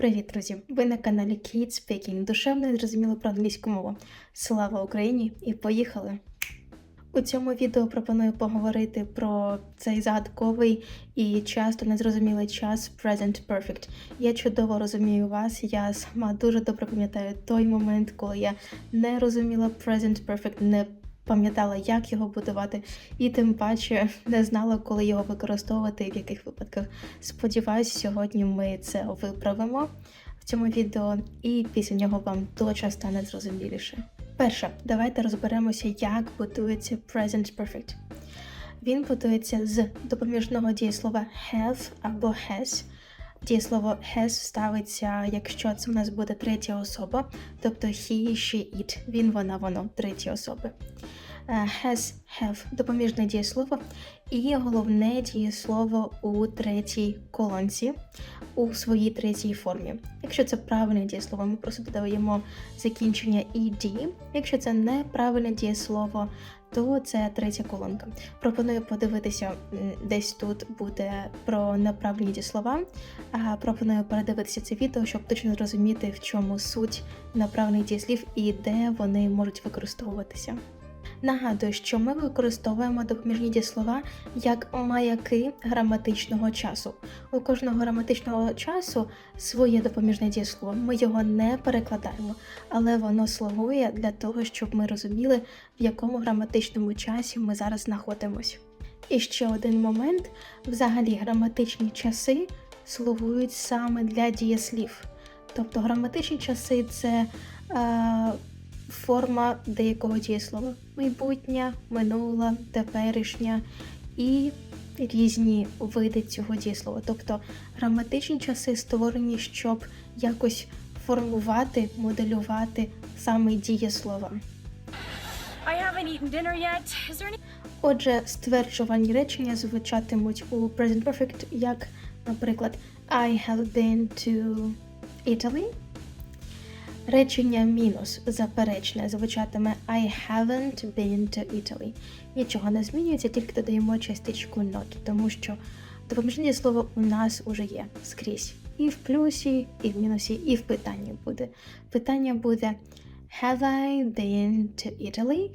Привіт, друзі! Ви на каналі Kate Speaking. Душевно і зрозуміло про англійську мову. Слава Україні! І поїхали! У цьому відео пропоную поговорити про цей загадковий і часто незрозумілий час Present Perfect. Я чудово розумію вас. Я сама дуже добре пам'ятаю той момент, коли я не розуміла Present Perfect, не пам'ятала, як його будувати, і тим паче не знала, коли його використовувати і в яких випадках. Сподіваюсь, сьогодні ми це виправимо в цьому відео, і після нього вам точно стане зрозуміліше. Перше, давайте розберемося, як будується Present Perfect. Він будується з допоміжного дієслова have або has. Дієслово has ставиться, якщо це у нас буде третя особа, тобто he, she, it. Він, вона, воно, треті особи. Е, Has, have допоміжне дієслово і головне дієслово у третій колонці у своїй третій формі. Якщо це правильне дієслово, ми просто додаємо закінчення ed. Якщо це неправильне дієслово, то це третя колонка. Пропоную подивитися, десь тут буде про неправильні дієслова. слова. пропоную передивитися це відео, щоб точно зрозуміти, в чому суть неправильних дієслів і де вони можуть використовуватися. Нагадую, що ми використовуємо допоміжні дієслова як маяки граматичного часу. У кожного граматичного часу своє допоміжне дієслово. Ми його не перекладаємо, але воно слугує для того, щоб ми розуміли, в якому граматичному часі ми зараз знаходимося. І ще один момент: взагалі граматичні часи слугують саме для дієслів. Тобто граматичні часи це е, форма деякого дієслова. Майбутнє, минула, теперішня і різні види цього дієслова. Тобто граматичні часи створені, щоб якось формувати, моделювати саме дієслова. I haven't eaten dinner yet. Is there any Отже, стверджувальні речення звучатимуть у Present Perfect як, наприклад, I have been to Italy. Речення мінус заперечне звучатиме I haven't been to Italy. Нічого не змінюється, тільки додаємо частичку not, тому що допоміжне слово у нас уже є скрізь. І в плюсі, і в мінусі, і в питанні буде. Питання буде Have I been to Italy?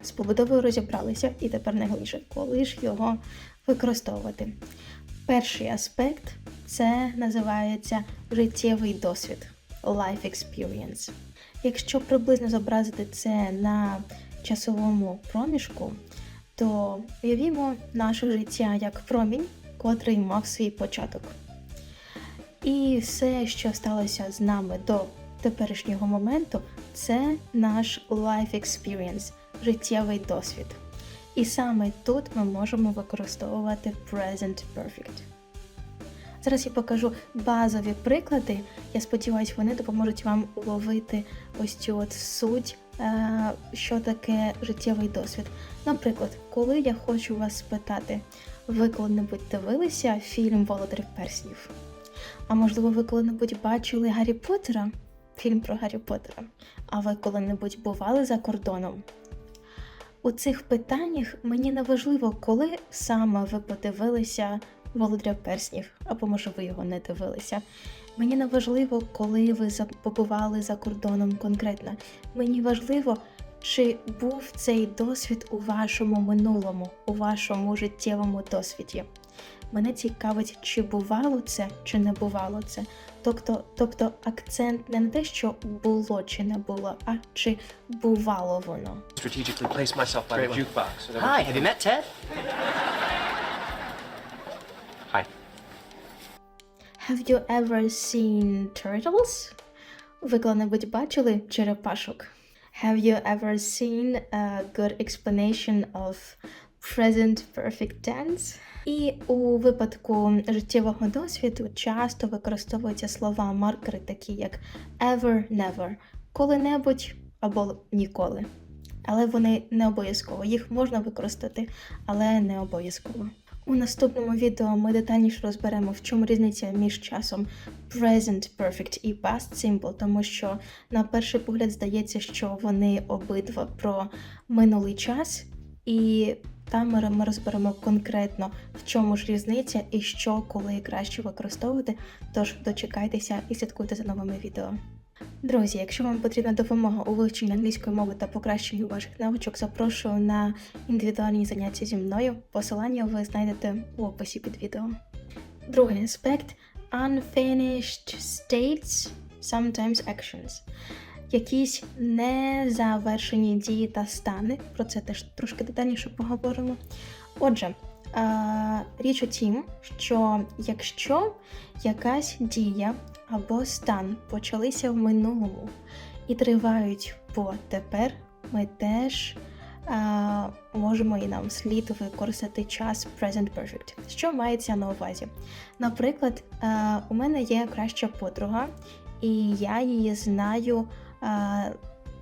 З побудовою розібралися і тепер найголовніше, коли ж його використовувати. Перший аспект це називається життєвий досвід life experience. Якщо приблизно зобразити це на часовому проміжку, то уявімо наше життя як промінь, котрий мав свій початок. І все, що сталося з нами до теперішнього моменту, це наш life experience, життєвий досвід. І саме тут ми можемо використовувати present perfect. Зараз я покажу базові приклади. Я сподіваюся, вони допоможуть вам уловити ось цю от суть, е, що таке життєвий досвід. Наприклад, коли я хочу вас спитати, ви коли-небудь дивилися фільм Володар Перснів? А можливо, ви коли-небудь бачили Гаррі Поттера? Фільм про Гаррі Поттера? А ви коли-небудь бували за кордоном? У цих питаннях мені не важливо, коли саме ви подивилися Володаря Перснів, або може ви його не дивилися. Мені не важливо, коли ви побували за кордоном конкретно. Мені важливо, чи був цей досвід у вашому минулому, у вашому життєвому досвіді. Мене цікавить, чи бувало це, чи не бувало це. Тобто, тобто акцент не на те, що було чи не було, а чи бувало воно. strategically place myself by the jukebox. Hi, have you met Ted? Hi. Have you ever seen turtles? Ви коли-небудь бачили черепашок? Have you ever seen a good explanation of present perfect tense? І у випадку життєвого досвіду часто використовуються слова маркери, такі як ever, never, коли-небудь або ніколи. Але вони не обов'язково. Їх можна використати, але не обов'язково. У наступному відео ми детальніше розберемо, в чому різниця між часом present perfect і past simple, тому що на перший погляд здається, що вони обидва про минулий час, і Там ми розберемо конкретно, в чому ж різниця і що коли краще використовувати. Тож дочекайтеся і слідкуйте за новими відео. Друзі, якщо вам потрібна допомога у вивченні англійської мови та покращенню ваших навичок, запрошую на індивідуальні заняття зі мною. Посилання ви знайдете у описі під відео. Другий аспект unfinished states, sometimes actions. Якісь незавершені дії та стани. Про це теж трошки детальніше поговоримо. Отже, річ у тім, що якщо якась дія або стан почалися в минулому і тривають по тепер, ми теж а, можемо і нам слід використати час present perfect. Що мається на увазі? Наприклад, а, у мене є краща подруга, і я її знаю а,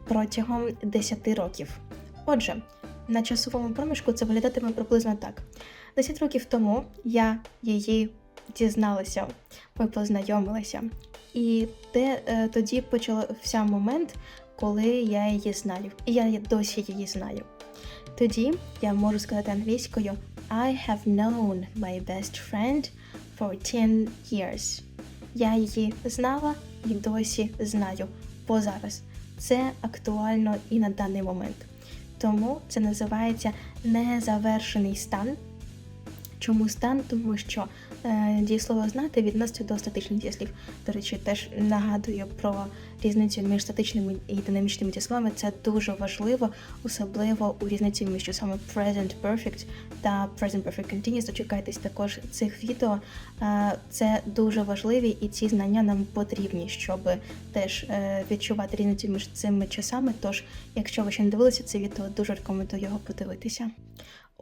протягом 10 років. Отже, на часовому проміжку це виглядатиме приблизно так. 10 років тому я її дізналася, ми познайомилися. І те, е, тоді почався момент, коли я її знаю. І я досі її знаю. Тоді я можу сказати англійською I have known my best friend for 10 years. Я її знала і досі знаю по зараз. Це актуально і на даний момент. Тому це називається незавершений стан. Чому стан? Тому що дієслово знати відноситься до статичних дієслів. До речі, теж нагадую про різницю між статичними і динамічними дієсловами. Це дуже важливо, особливо у різниці між саме present perfect та present perfect continuous. Дочекайтесь також цих відео. Е, це дуже важливі і ці знання нам потрібні, щоб теж е, відчувати різницю між цими часами. Тож, якщо ви ще не дивилися це відео, дуже рекомендую його подивитися.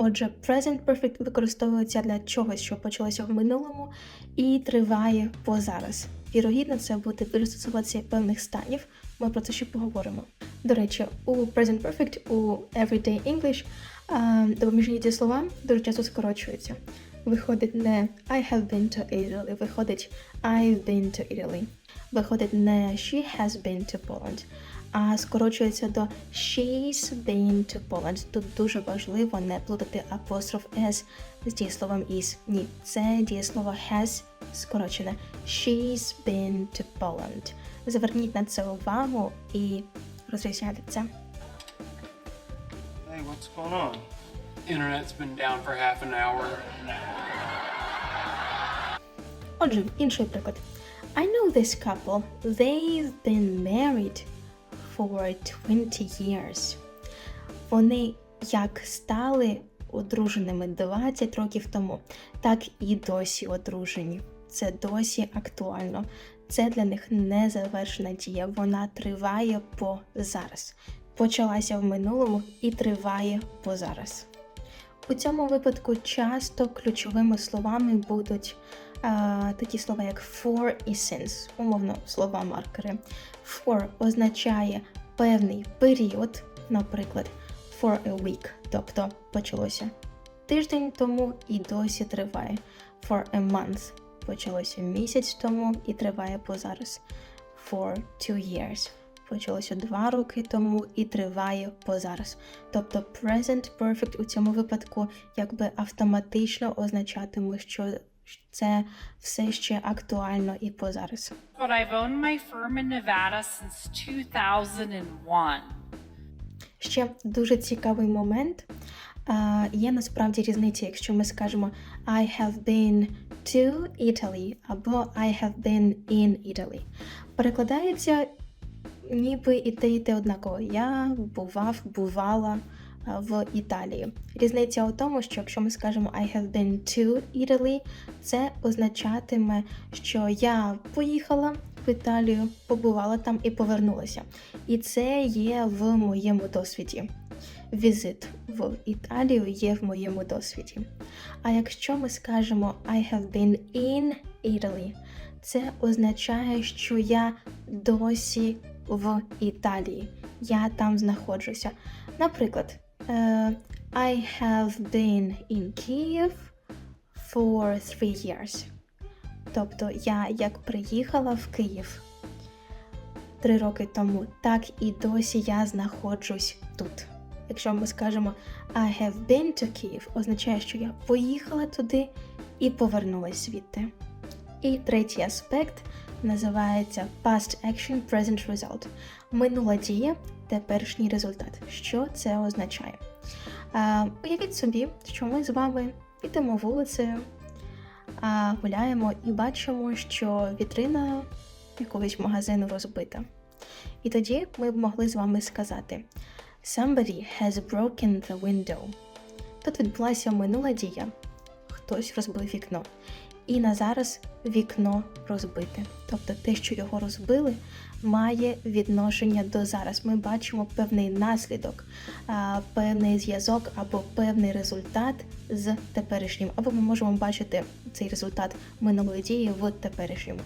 Отже, present perfect використовується для чогось, що почалося в минулому і триває по зараз. Вірогідно, це буде більш певних станів. Ми про це ще поговоримо. До речі, у present perfect, у everyday English допоміжні дієслова дуже часто скорочуються. Виходить не I have been to Italy, виходить I've been to Italy. Виходить не she has been to Poland, а скорочується до she's been to Poland. Тут дуже важливо не плутати апостроф s з дієсловом is. Ні, це дієслово has скорочене. She's been to Poland. Зверніть на це увагу і розрізняйте це. Hey, what's going on? Internet's been down for half an hour. Отже, інший приклад. I know this couple. They've been married for 20 years. Вони як стали одруженими 20 років тому, так і досі одружені. Це досі актуально. Це для них незавершена дія. Вона триває по зараз. Почалася в минулому і триває по зараз. У цьому випадку часто ключовими словами будуть такі слова, як for і since, умовно слова маркери. For означає певний період, наприклад, for a week, тобто почалося тиждень тому і досі триває. For a month почалося місяць тому і триває по зараз. For two years почалося два роки тому і триває по зараз. Тобто present perfect у цьому випадку якби автоматично означатиме, що це все ще актуально і по зараз. But I've owned my firm in Nevada since 2001. Ще дуже цікавий момент. А, є насправді різниця, якщо ми скажемо I have been to Italy або I have been in Italy. Перекладається ніби і те, і те однаково. Я бував, бувала в Італії. Різниця у тому, що якщо ми скажемо I have been to Italy, це означатиме, що я поїхала в Італію, побувала там і повернулася. І це є в моєму досвіді. Візит в Італію є в моєму досвіді. А якщо ми скажемо I have been in Italy, це означає, що я досі в Італії. Я там знаходжуся. Наприклад, I have been in Kyiv for three years. Тобто я як приїхала в Київ три роки тому, так і досі я знаходжусь тут. Якщо ми скажемо I have been to Kyiv, означає, що я поїхала туди і повернулась звідти. І третій аспект називається Past Action Present Result. Минула дія, теперішній результат. Що це означає? А, уявіть собі, що ми з вами йдемо вулицею, гуляємо і бачимо, що вітрина якогось магазину розбита. І тоді ми б могли з вами сказати Somebody has broken the window. Тут відбулася минула дія. Хтось розбив вікно. І на зараз вікно розбите. Тобто те, що його розбили, має відношення до зараз. Ми бачимо певний наслідок, певний зв'язок або певний результат з теперішнім. Або ми можемо бачити цей результат минулої дії в теперішньому.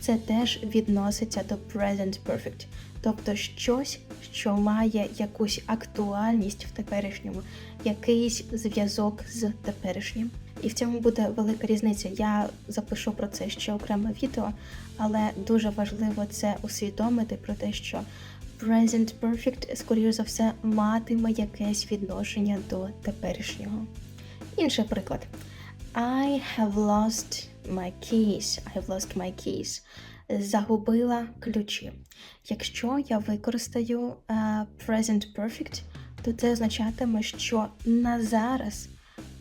Це теж відноситься до present perfect, тобто щось, що має якусь актуальність в теперішньому, якийсь зв'язок з теперішнім. І в цьому буде велика різниця. Я запишу про це ще окреме відео, але дуже важливо це усвідомити про те, що present perfect, скоріш за все, матиме якесь відношення до теперішнього. Інший приклад. I have lost my keys. I have lost my keys. Загубила ключі. Якщо я використаю е, present perfect, то це означатиме, що на зараз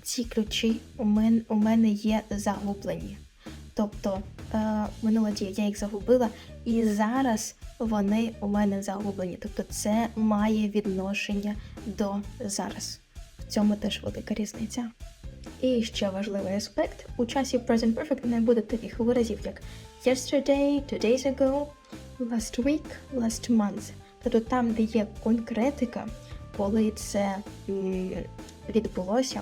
ці ключі у мене, у мене є загублені. Тобто е, минула дія, я їх загубила, і зараз вони у мене загублені. Тобто це має відношення до зараз. В цьому теж велика різниця. І ще важливий аспект: у часі Present Perfect не буде таких виразів, як yesterday, two days ago, last week, last month. Тобто там, де є конкретика, коли це відбулося,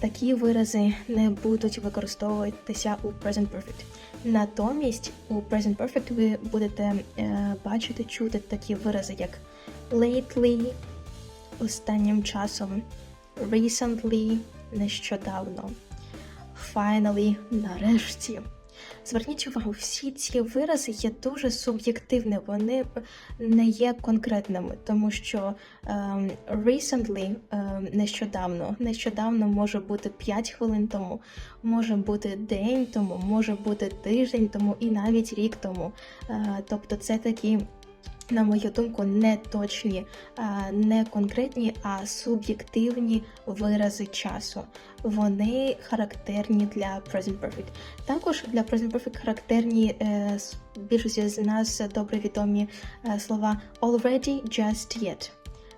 такі вирази не будуть використовуватися у Present Perfect. Натомість у Present Perfect ви будете е, бачити, чути такі вирази, як lately, останнім часом, recently, нещодавно, finally, нарешті. Зверніть увагу, всі ці вирази є дуже суб'єктивними, вони не є конкретними, тому що um, recently, um, нещодавно, нещодавно може бути 5 хвилин тому, може бути день тому, може бути тиждень тому і навіть рік тому. Uh, тобто це такі. На мою думку, не точні, не конкретні, а суб'єктивні вирази часу. Вони характерні для Present Perfect. Також для Present Perfect характерні е, більшості з нас добре відомі е, слова already, just yet.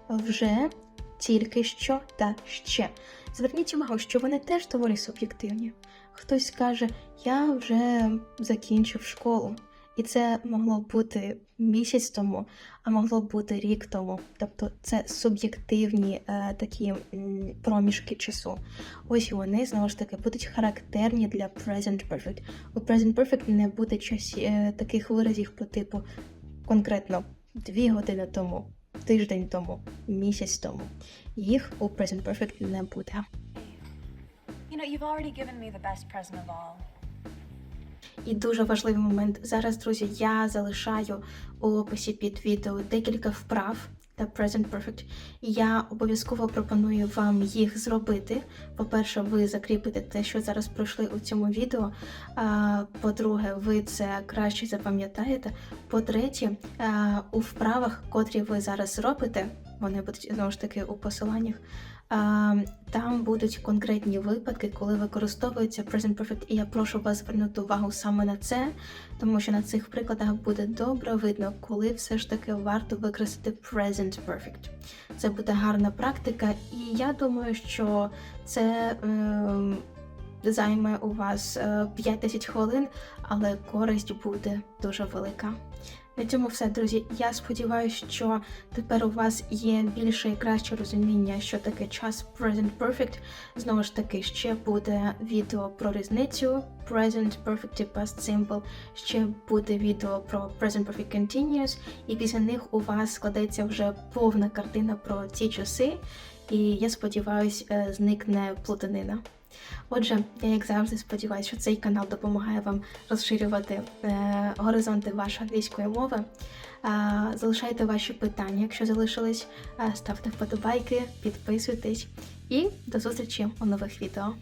Вже, тільки що та ще. Зверніть увагу, що вони теж доволі суб'єктивні. Хтось скаже, я вже закінчив школу. І це могло бути місяць тому, а могло бути рік тому. Тобто це суб'єктивні е, такі проміжки часу. Ось вони знову ж таки будуть характерні для Present Perfect. У Present Perfect не буде часі, е, таких виразів по типу конкретно дві години тому, тиждень тому, місяць тому. Їх у Present Perfect не буде. You know, you've already given me the best present of all. І дуже важливий момент. Зараз, друзі, я залишаю у описі під відео декілька вправ та Present Perfect. Я обов'язково пропоную вам їх зробити. По-перше, ви закріпите те, що зараз пройшли у цьому відео. По-друге, ви це краще запам'ятаєте. По-третє, у вправах, котрі ви зараз робите, вони будуть знову ж таки у посиланнях. Там будуть конкретні випадки, коли використовується Present Perfect, і я прошу вас звернути увагу саме на це, тому що на цих прикладах буде добре видно, коли все ж таки варто використати Present Perfect. Це буде гарна практика, і я думаю, що це ем, займе у вас е, 5-10 хвилин, але користь буде дуже велика. На цьому все, друзі. Я сподіваюся, що тепер у вас є більше і краще розуміння, що таке час Present Perfect. Знову ж таки, ще буде відео про різницю Present Perfect і Past Simple. Ще буде відео про Present Perfect Continuous, і після них у вас складеться вже повна картина про ці часи. І я сподіваюся, зникне плутанина. Отже, я як завжди сподіваюся, що цей канал допомагає вам розширювати е, горизонти вашої англійської мови. Е, залишайте ваші питання, якщо залишились, Е, ставте вподобайки, підписуйтесь і до зустрічі у нових відео.